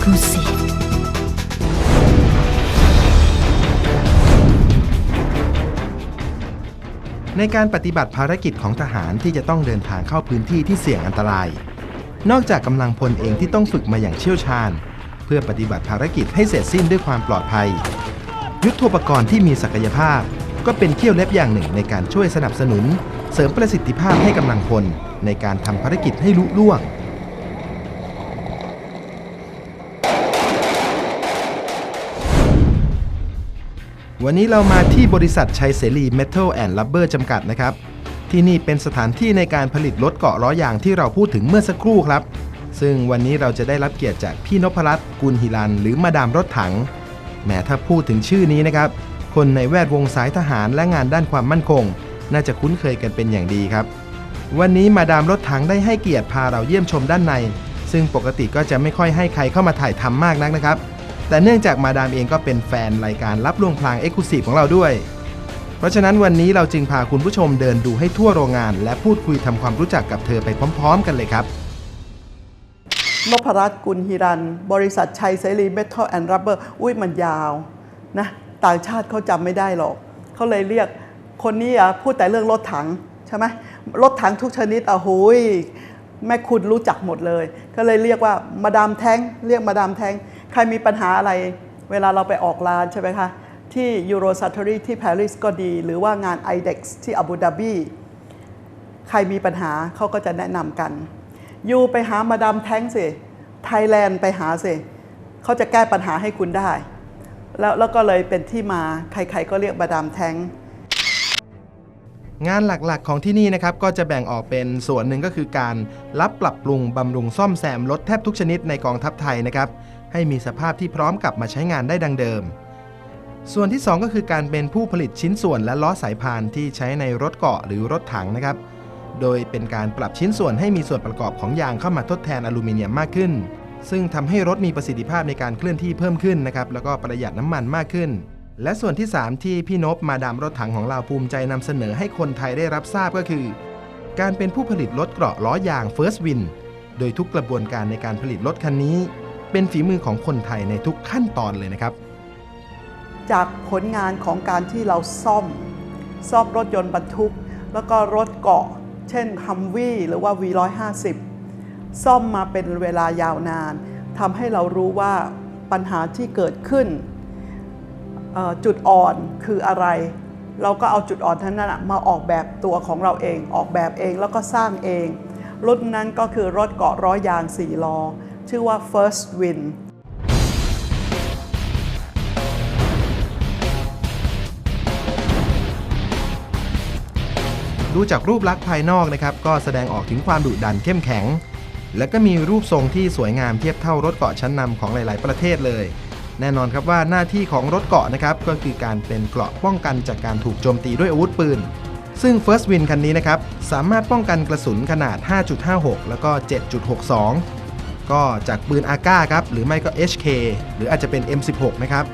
exclusive ในการปฏิบัติภารกิจของทหารที่จะต้องเดินทางเข้าพื้นที่ที่เสี่ยงอันตราย นอกจากกำลังพลเองที่ต้องฝึกมาอย่างเชี่ยวชาญ เพื่อปฏิบัติภารกิจให้เสร็จสิ้นด้วยความปลอดภัย ยุทธปกรณ์ที่มีศักยภาพ ก็เป็นเขี้ยวเล็บอย่างหนึ่งในการช่วยสนับสนุน เสริมประสิทธิภาพให้กำลังพลในการทำภารกิจให้ลุล่วง วันนี้เรามาที่บริษัทชัยเสรี Metal and Rubber จำกัดนะครับ ที่นี่เป็นสถานที่ในการผลิตรถเกาะล้อยางที่เราพูดถึงเมื่อสักครู่ครับ ซึ่งวันนี้เราจะได้รับเกียรติจากพี่นพรัตน์กุลหิรัน หรือมาดามรถถังแม้ถ้าพูดถึงชื่อนี้นะครับ คนในแวดวงสายทหารและงานด้านความมั่นคง น่าจะคุ้นเคยกันเป็นอย่างดีครับ วันนี้มาดามรถถังได้ให้เกียรติพาเราเยี่ยมชมด้านใน ซึ่งปกติก็จะไม่ค่อยให้ใครเข้ามาถ่ายทำมากนักนะครับ แต่เนื่องจากมาดามเองก็เป็นแฟนรายการรับลวงพลางเอ็กซ์คลูซีฟของเราด้วย เพราะฉะนั้นวันนี้เราจึงพาคุณผู้ชมเดินดูให้ทั่วโรงงาน และพูดคุยทำความรู้จักกับเธอไปพร้อม ๆ กันเลยครับนพรัตน์กุลฮิรัน บริษัทชัยเสรีเมทัลแอนด์รับเบอร์อุ้ยมันยาวนะต่างชาติเขาจำไม่ได้หรอก เขาเลยเรียกคนนี้อะพูดแต่เรื่องรถถังใช่ไหมรถถังทุกชนิดอะหุยแม่คุณรู้จักหมดเลย ก็เลยเรียกว่ามาดามแทงเรียกมาดามแทง ใครมีปัญหาอะไร เวลาเราไปออกร้านใช่ไหมคะ ที่ยูโรซ a ต o รีที่ปารีสก็ดี หรือว่างาน IDEX ที่อาบูดาบีใครมีปัญหาเขาก็จะแนะนำกันยูไปหามาดามแท้งสิไทยแลนด์ไปหาสิเขาจะแก้ปัญหาให้คุณได้ แล้วแล้วก็เลยเป็นที่มาใครๆก็เรียกมาดามแท้งงานหลักๆของที่นี่นะครับก็จะแบ่งออกเป็นส่วนหนึ่งก็คือการรับปรับปรุงบำรุงซ่อมแซมรถแทบทุกชนิดในกองทัพไทยนะครับ ให้มีสภาพที่พร้อมกลับมาใช้งานได้ดังเดิม ส่วนที่ 2 ก็คือการเป็นผู้ผลิตชิ้นส่วนและล้อสายพานที่ใช้ในรถเกาะหรือรถถังนะครับ โดยเป็นการปรับชิ้นส่วนให้มีส่วนประกอบของยางเข้ามาทดแทนอลูมิเนียมมากขึ้น ซึ่งทำให้รถมีประสิทธิภาพในการเคลื่อนที่เพิ่มขึ้นนะครับแล้วก็ประหยัดน้ำมันมากขึ้น และส่วนที่ 3 ที่พี่นพมาดามรถถังของเราภูมิใจนำเสนอให้คนไทยได้รับทราบก็คือ การเป็นผู้ผลิตรถเกราะล้อยาง First Win โดยทุกกระบวนการในการผลิตรถคันนี้ เป็นฝีมือของคนไทยในทุกขั้นตอนเลยนะครับ จากผลงานของการที่เราซ่อม ซ่อมรถยนต์บรรทุก แล้วก็รถเกาะ เช่นฮัมวี่หรือว่า V150 ซ่อมมาเป็นเวลายาวนานทำให้เรารู้ว่าปัญหาที่เกิดขึ้น จุดอ่อนคืออะไร เราก็เอาจุดอ่อนทั้งนั้นมาออกแบบตัวของเราเอง ออกแบบเองแล้วก็สร้างเองรุ่นนั้นก็คือรถเกาะร้อยยาง4ล้อ ชื่อว่า First Win ดูจากรูปลักษณ์ภายนอกนะครับ ก็แสดงออกถึงความดุดันเข้มแข็ง และก็มีรูปทรงที่สวยงามเทียบเท่ารถเกาะชั้นนำของหลาย ๆ ประเทศเลย แน่นอนครับว่าหน้าที่ของรถเกาะนะครับ ก็คือการเป็นเกราะป้องกันจากการถูกโจมตีด้วยอาวุธปืน ซึ่ง First Win คันนี้นะครับ สามารถป้องกันกระสุนขนาด 5.56 แล้วก็ 7.62 ก็จากปืนอาก้าครับ หรือไม่ก็ HK หรืออาจจะเป็น M16 นะครับ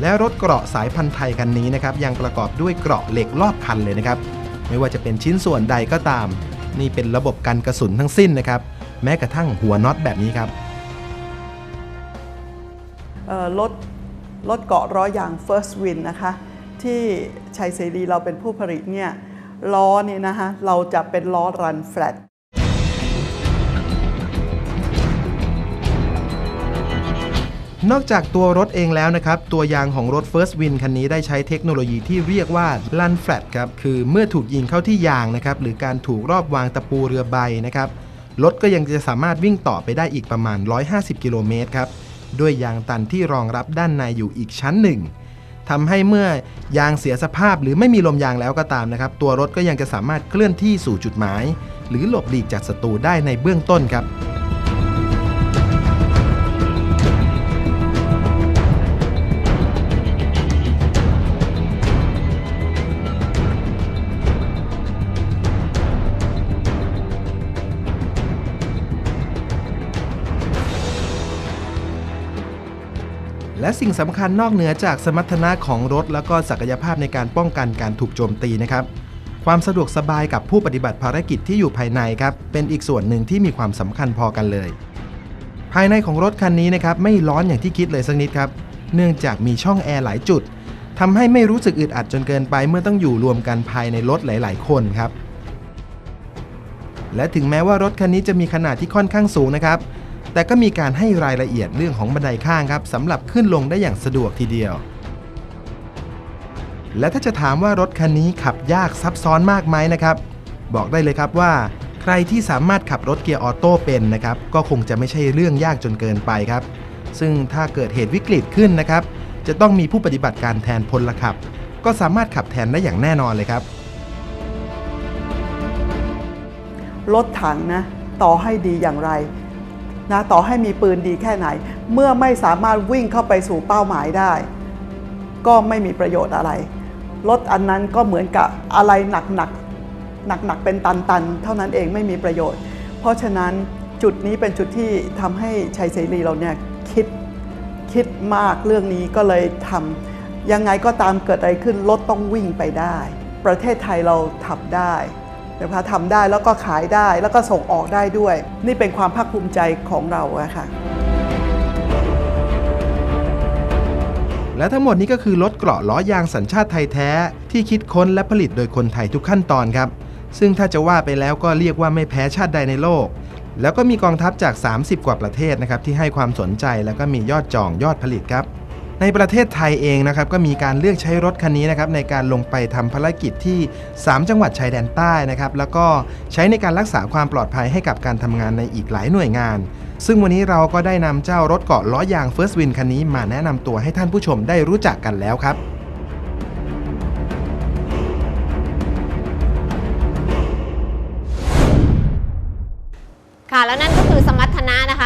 และรถเกราะสายพันธุ์ไทยคันนี้นะครับ ยังประกอบด้วยเกราะเหล็กรอบคันเลยนะครับ ไม่ว่าจะเป็นชิ้นส่วนใดก็ตาม นี่เป็นระบบกันกระสุนทั้งสิ้นนะครับ แม้กระทั่งหัวน็อตแบบนี้ครับรถรถเกาะร้อยยาง First Win นะคะ ที่ชัยเสรีเราเป็นผู้ผลิตเนี่ยล้อเนี่ยนะคะเราจะเป็นล้อรันแฟลต นอกจากตัวรถเองแล้วนะครับ ตัวยางของรถ First Win คันนี้ได้ใช้เทคโนโลยีที่เรียกว่า Run Flat ครับ คือเมื่อถูกยิงเข้าที่ยางนะครับ หรือการถูกรอบวางตะปูเรือใบนะครับ รถก็ยังจะสามารถวิ่งต่อไปได้อีกประมาณ 150 กิโลเมตรครับ ด้วยยางตันที่รองรับด้านในอยู่อีกชั้นหนึ่งทำให้เมื่อยางเสียสภาพหรือไม่มีลมยางแล้วก็ตามนะครับ ตัวรถก็ยังจะสามารถเคลื่อนที่สู่จุดหมาย หรือหลบหลีกจากศัตรูได้ในเบื้องต้นครับ และสิ่งสำคัญนอกเหนือจากสมรรถนะของรถ แล้วก็ศักยภาพในการป้องกันการถูกโจมตีนะครับ ความสะดวกสบายกับผู้ปฏิบัติภารกิจที่อยู่ภายในครับ เป็นอีกส่วนหนึ่งที่มีความสำคัญพอกันเลย ภายในของรถคันนี้นะครับไม่ร้อนอย่างที่คิดเลยสักนิดครับ เนื่องจากมีช่องแอร์หลายจุดทำให้ไม่รู้สึกอึดอัดจนเกินไปเมื่อต้องอยู่รวมกันภายในรถหลาย ๆ คนครับ และถึงแม้ว่ารถคันนี้จะมีขนาดที่ค่อนข้างสูงนะครับ แต่ก็มีการให้รายละเอียดเรื่องของบันไดข้างครับสำหรับขึ้นลงได้อย่างสะดวกทีเดียว และถ้าจะถามว่ารถคันนี้ขับยากซับซ้อนมากไหมนะครับ บอกได้เลยครับว่า ใครที่สามารถขับรถเกียร์ออโต้เป็นนะครับก็คงจะไม่ใช่เรื่องยากจนเกินไปครับ ซึ่งถ้าเกิดเหตุวิกฤตขึ้นนะครับ จะต้องมีผู้ปฏิบัติการแทนพลขับ ก็สามารถขับแทนได้อย่างแน่นอนเลยครับรถถังนะ ต่อให้ดีอย่างไร นะต่อให้มีปืนดีแค่ไหน เมื่อไม่สามารถวิ่งเข้าไปสู่เป้าหมายได้ ก็ไม่มีประโยชน์อะไร รถอันนั้นก็เหมือนกับอะไรหนักหนักหนักหนักๆเป็นตันตันๆ เท่านั้นเองไม่มีประโยชน์ เพราะฉะนั้นจุดนี้เป็นจุดที่ทำให้ชัยเสรีเราเนี่ยคิดคิดมากเรื่องนี้ก็เลยทำยังไงก็ตามเกิดอะไรขึ้นรถต้องวิ่งไปได้ ประเทศไทยเราทำได้ นะคะทำได้แล้วก็ขายได้แล้วก็ส่งออกได้ด้วย นี่เป็นความภาคภูมิใจของเราอะค่ะและทั้งหมดนี้ก็คือรถเกราะล้อยางสัญชาติไทยแท้ ที่คิดค้นและผลิตโดยคนไทยทุกขั้นตอนครับ ซึ่งถ้าจะว่าไปแล้วก็เรียกว่าไม่แพ้ชาติใดในโลก แล้วก็มีกองทัพจาก 30 กว่าประเทศนะครับที่ให้ความสนใจแล้วก็มียอดจองยอดผลิตครับ ในประเทศไทยเองนะครับก็มีการเลือกใช้รถคันนี้นะครับในการลงไปทำภารกิจที่ 3 จังหวัดชายแดนใต้นะครับแล้วก็ใช้ในการรักษาความปลอดภัยให้กับการทำงานในอีกหลายหน่วยงาน ซึ่งวันนี้เราก็ได้นำเจ้ารถเกาะล้อยาง First Win คันนี้มาแนะนำตัวให้ท่านผู้ชมได้รู้จักกันแล้วครับ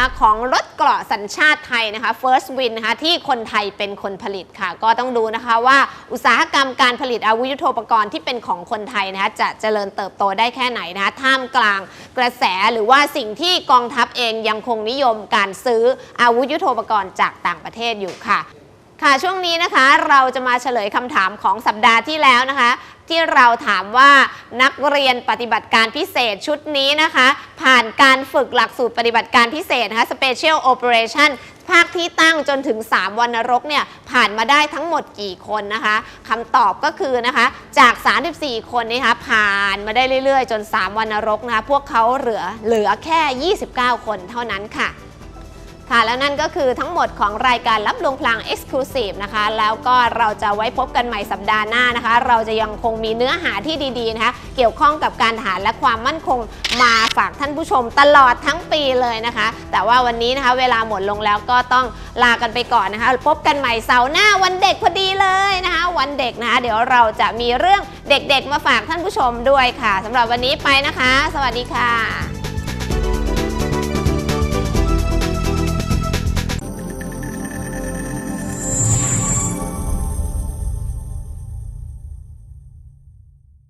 นะคะของรถเกราะสัญชาติไทยนะคะ First Win นะคะที่คนไทยเป็นคนผลิตค่ะ ก็ต้องดูนะคะว่าอุตสาหกรรมการผลิตอาวุธยุทโธปกรณ์ที่เป็นของคนไทยนะคะจะเจริญเติบโตได้แค่ไหนนะคะท่ามกลางกระแสหรือว่าสิ่งที่กองทัพเองยังคงนิยมการซื้ออาวุธยุทโธปกรณ์จากต่างประเทศอยู่ค่ะ ค่ะช่วงนี้นะคะเราจะมาเฉลยคำถามของสัปดาห์ที่แล้วนะคะ ที่เราถามว่านักเรียนปฏิบัติการพิเศษชุดนี้นะคะ ผ่านการฝึกหลักสูตรปฏิบัติการพิเศษนะคะ Special Operation ภาคที่ตั้งจนถึง 3 วันนรกเนี่ยผ่านมาได้ทั้งหมดกี่คนนะคะคำตอบก็คือนะคะจาก 34 คนนี้นะคะผ่านมาได้เรื่อยๆ จน 3 วันนรกนะคะพวกเขาเหลือเหลือแค่ 29 คนเท่านั้นค่ะ ค่ะแล้วนั่นก็คือทั้งหมดของรายการรับลวงพลาง Exclusive นะคะ แล้วก็เราจะไว้พบกันใหม่สัปดาห์หน้านะคะ เราจะยังคงมีเนื้อหาที่ดีๆนะคะเกี่ยวข้องกับการทหารและความมั่นคงมาฝากท่านผู้ชมตลอดทั้งปีเลยนะคะ แต่ว่าวันนี้นะคะเวลาหมดลงแล้วก็ต้องลากันไปก่อนนะคะ พบกันใหม่เสาร์หน้าวันเด็กพอดีเลยนะคะ วันเด็กนะคะเดี๋ยวเราจะมีเรื่องเด็กๆมาฝากท่านผู้ชมด้วยค่ะสำหรับวันนี้ไปนะคะ สวัสดีค่ะ